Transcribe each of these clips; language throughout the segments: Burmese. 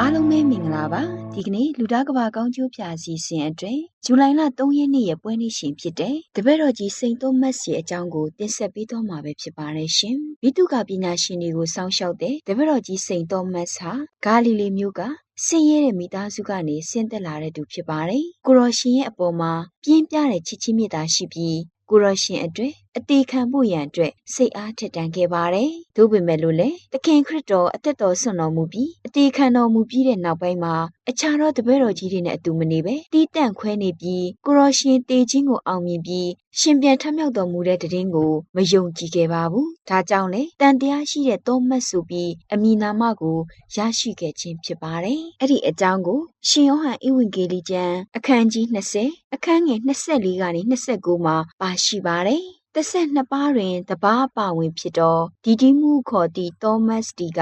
အားလုံးပဲမင်္ဂလာပါဒီကနေ့လူသားကဘာကောင်းကျိုးဖြာစီစဉ်အတွင်းဇူလိုင်လ3ရက်နေ့ရဲ့ပွဲနေ့ရှင်ဖြစ်တဲ့တပည့်တော်ကြီးစိန်သောမတ်စီအကြောင်းကိုတင်ဆက်ပေးသွားမှာပဲဖြစ်ပါတယ်ရှင်ဘိတုကပညာရှင်တွေကိုစောင့်ရှောက်တဲ့တပည့်တော်ကြီးစိန်သောမတ်ဟာဂါလိလေမြို့ကဆင်းရဲတဲ့မိသားစုကနေဆင်းသက်လာတဲ့သူဖြစ်ပါတယ်ကိုရောရှင်ရဲ့အပေါ်မှာပြင်းပြတဲ့ချစ်ချင်းမြတ်တာရှိပြီးကိုရောရှင်အတွက် အသေးခံဖို့ရန်အတွက်စိတ်အားထက်တန်ခဲ့ပါတယ်။သို့ပေမဲ့လို့လေသခင်ခရစ်တော်အသက်တော်ဆွံ့တော်မူပြီးအသေးခံတော်မူပြီးတဲ့နောက်ပိုင်းမှာအခြားသောတပည့်တော်ကြီးတွေနဲ့အတူမနေပဲတီးတန့်ခွဲနေပြီးကိုရောရှင်တေခြင်းကိုအောင်မြင်ပြီးရှင်ပြန်ထမြောက်တော်မူတဲ့တည်င်းကိုမယုံကြည်ခဲ့ပါဘူး။ဒါကြောင့်လေတန်တရားရှိတဲ့သောမတ်ဆိုပြီးအမိနာမကိုရရှိခဲ့ခြင်းဖြစ်ပါတယ်။အဲ့ဒီအကြောင်းကိုရှင်ယောဟန်ဧဝံဂေလိကျမ်းအခန်းကြီး20အခန်းငယ်24ကနေ29မှာပါရှိပါတယ်။ တစ်ဆက်နှစ်ပါးတွင်တပားပါဝင်ဖြစ်သောဒီဒီမှုခေါ်သည့်သောမတ်တီက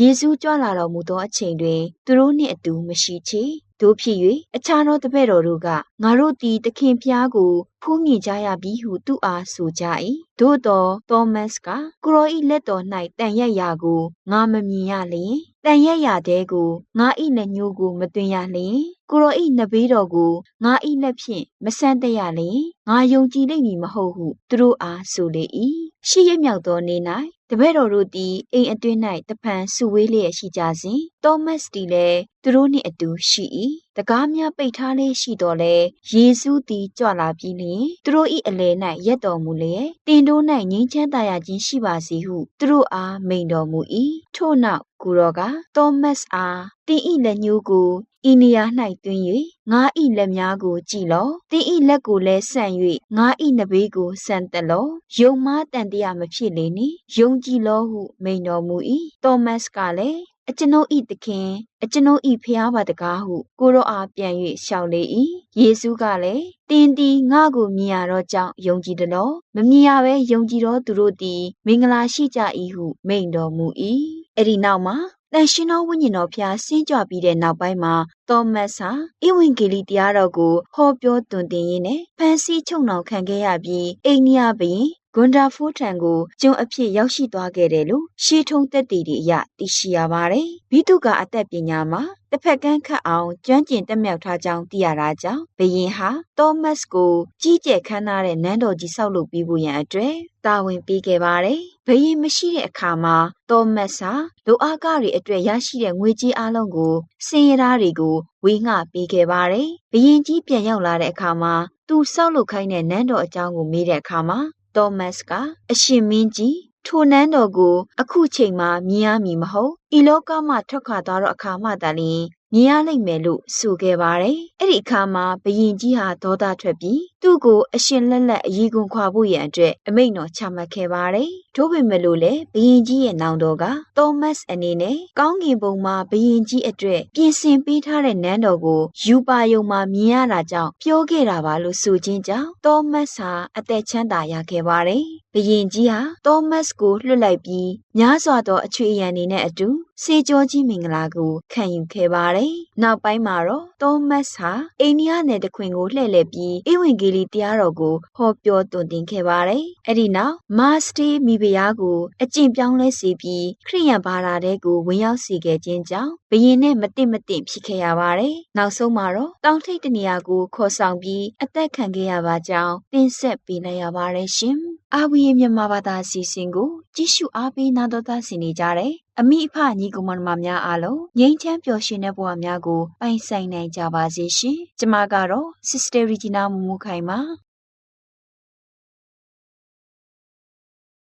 ယေရှုကြွလာတော်မူသောအချိန်တွင်သူတို့နှင့်အတူမရှိချေ တို့ဖြစ်၍အခြားသောတပည့်တော်တို့ကငါတို့သည်သခင်ဖျားကိုဖူးမြင်ကြရပြီဟုသူအားဆိုကြ၏သို့သောသောမတ်ကကိုရောဤလက်တော်၌တန်ရက်ရာကိုငါမမြင်ရလျင်တန်ရက်ရာတဲကိုငါဤလက်ညှိုးကိုမတွင်ရလျင်ကိုရောဤနဘေးတော်ကိုငါဤလက်ဖြင့်မဆန်းတရလျင်ငါယုံကြည်လိမ့်မည်မဟုတ်ဟုသူတို့အားဆိုလေ၏ရှေ့ရမြောက်သောနေ့၌ တပည့်တော်တို့သည်အိမ်အတွင်း၌တဖန်စုဝေးလျက်ရှိကြစဉ်သောမတ်သည်လည်းသူတို့နှင့်အတူရှိ၏တကားများပိတ်ထားလေးရှိတော်လဲယေရှုသည်ကြွလာပြီးလျှင်သူတို့၏အလယ်၌ရက်တော်မူလျက်တင်တို့၌ငြိမ်းချမ်းသာရခြင်းရှိပါစေဟုသူတို့အားမိန်တော်မူ၏ထို့နောက်ကိုရောကသောမတ်အားတင်၏လက်ညှိုးကို ဤနေရာ၌တွင်၍ငါဤလက်များကိုကြည်လောတင်ဤလက်ကိုလည်းဆန့်၍ငါဤနဘေးကိုဆန့်တက်လောယုံမားတန်တရားမဖြစ်လေနှင့်ယုံကြည်လောဟုမိန်တော်မူ၏သောမတ်ကလည်းအကျွန်ုပ်ဤသခင်အကျွန်ုပ်ဤဖျားပါတကားဟုကိုရောအားပြန်၍ရှောက်လေ၏ယေရှုကလည်းတင်းတီငါကိုမြင်ရတော့ကြောင့်ယုံကြည်တယ်လို့မမြင်ရဘဲယုံကြည်တော့သူတို့သည်မင်္ဂလာရှိကြ၏ဟုမိန်တော်မူ၏အဲ့ဒီနောက်မှာ တန်ရှင်တော်ဝိညာဉ်တော်ဖျားဆင်းကြွပြီးတဲ့နောက်ပိုင်းမှာသောမတ်ဟာဧဝံဂေလိတရားတော်ကိုဟောပြောသွန်သင်ရင်းနဲ့ဖန်ဆီးချုပ်နှောင်ခံခဲ့ရပြီးအိန္ဒိယဘရင် ဂွန်ဒါဖိုးထံကိုကျုံအဖြစ်ရောက်ရှိသွားခဲ့တယ်လို့ရှေးထုံးသက်တည်တွေအရသိရှိရပါတယ်။ဘိတုကအသက်ပညာမှာတစ်ဖက်ကန်းခတ်အောင်ကျွမ်းကျင်တက်မြောက်ထားကြောင်းသိရတာကြောင့်ဘယင်ဟာသောမတ်ကိုကြီးကျယ်ခမ်းနားတဲ့နန်းတော်ကြီးဆောက်လုပ်ပြီးဖို့ရန်အတွက်တာဝန်ပေးခဲ့ပါတယ်။ဘယင်မရှိတဲ့အခါမှာသောမတ်ဟာလိုအားကတွေအတွက်ရရှိတဲ့ငွေကြေးအလုံးကိုစင်ရသားတွေကိုဝေငှပေးခဲ့ပါတယ်။ဘယင်ကြီးပြန်ရောက်လာတဲ့အခါမှာသူဆောက်လုပ်ခိုင်းတဲ့နန်းတော်အကြောင်းကိုမေးတဲ့အခါမှာ သောမတ်ကအရှင်မင်းကြီးထိုနန်းတော်ကို အခုချိန်မှာမြင်ရမည်မဟုတ်ဤလောကမှထွက်ခွာသွားတော့အခါမှသာလျှင် မြင်ရလိမ့်မယ်လို့ဆိုခဲ့ပါတယ်။အဲ့ဒီအခါမှာဘယင်ကြီးဟာဒေါသထွက်ပြီးသူ့ကိုအရှင်လက်လက်အยีကွန်ခွာဖို့ရန်အတွက်အမိန့်တော်ချမှတ်ခဲ့ပါတယ်။ထို့ပေမဲ့လို့လည်းဘယင်ကြီးရဲ့နောင်တော်ကသောမတ်အနေနဲ့ကောင်းကင်ဘုံမှာဘယင်ကြီးအတွက်ပြင်ဆင်ပေးထားတဲ့နန်းတော်ကိုယူပါယုံမှာမြင်ရတာကြောင့်ပြောခဲ့တာပါလို့ဆိုခြင်းကြောင့်သောမတ်ဟာအသက်ချမ်းသာရခဲ့ပါတယ်။ဘယင်ကြီးဟာသောမတ်ကိုလွှတ်လိုက်ပြီးများစွာသောအချွေအယံတွေနဲ့အတူစေကြောကြီးမင်္ဂလာကိုခံယူခဲ့ပါတယ်။နောက်ပိုင်းမှာတော့သောမတ်ဟာအိန္ဒိယနယ်တခွင်ကိုလှည့်လည်ပြီးဧဝံဂေလိတရားတော်ကိုဟောပြောသွန်သင်ခဲ့ပါတယ်။အဲ့ဒီနောက်မာစတေမိဖုရားကိုအကျင့်ပြောင်းလဲစေပြီးခရိယန်ဘာသာတဲ့ကိုဝင်ရောက်စေခဲ့ခြင်းကြောင့်ဘယင်နဲ့မတင့်မတင့်ဖြစ်ခဲ့ရပါတယ်။နောက်ဆုံးမှာတော့တောင်ထိပ်တနေရာကိုခေါ်ဆောင်ပြီးအသက်ခံခဲ့ရပါကြောင်းတင်ဆက်ပေးလိုက်ရပါတယ်ရှင်။အာဝီရဲ့မြန်မာဘာသာစီစဉ်ကိုကြည့်ရှုအားပေးနာတော်သားဆင်နေကြတယ်။အမိအဖညီကောင်မများအားလုံးငြိမ်းချမ်းပျော်ရွှင်တဲ့ဘဝများကိုပိုင်ဆိုင်နိုင်ကြပါစေရှင်။ကျမကတော့ Sister Regina မူမူခိုင်ပါ